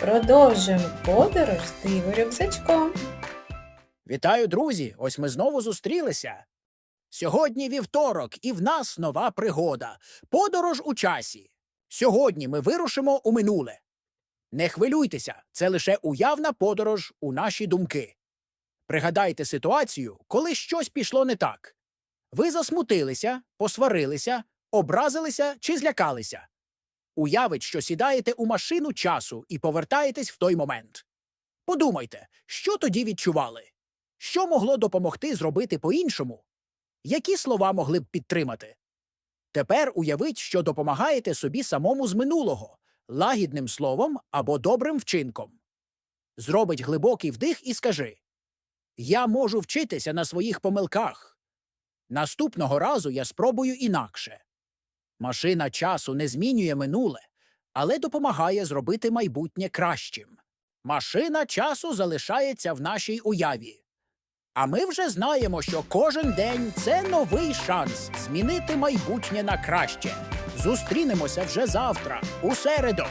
Продовжуємо подорож з диво рюкзачком. Вітаю, друзі! Ось ми знову зустрілися. Сьогодні вівторок, і в нас нова пригода подорож у часі. Сьогодні ми вирушимо у минуле. Не хвилюйтеся, це лише уявна подорож у наші думки. Пригадайте ситуацію, коли щось пішло не так. Ви засмутилися, посварилися, образилися чи злякалися. Уявіть, що сідаєте у машину часу і повертаєтесь в той момент. Подумайте, що тоді відчували? Що могло допомогти зробити по-іншому? Які слова могли б підтримати? Тепер уявіть, що допомагаєте собі самому з минулого, лагідним словом або добрим вчинком. Зробить глибокий вдих і скажи Я можу вчитися на своїх помилках. Наступного разу я спробую інакше. Машина часу не змінює минуле, але допомагає зробити майбутнє кращим. Машина часу залишається в нашій уяві. А ми вже знаємо, що кожен день це новий шанс змінити майбутнє на краще. Зустрінемося вже завтра, у середу.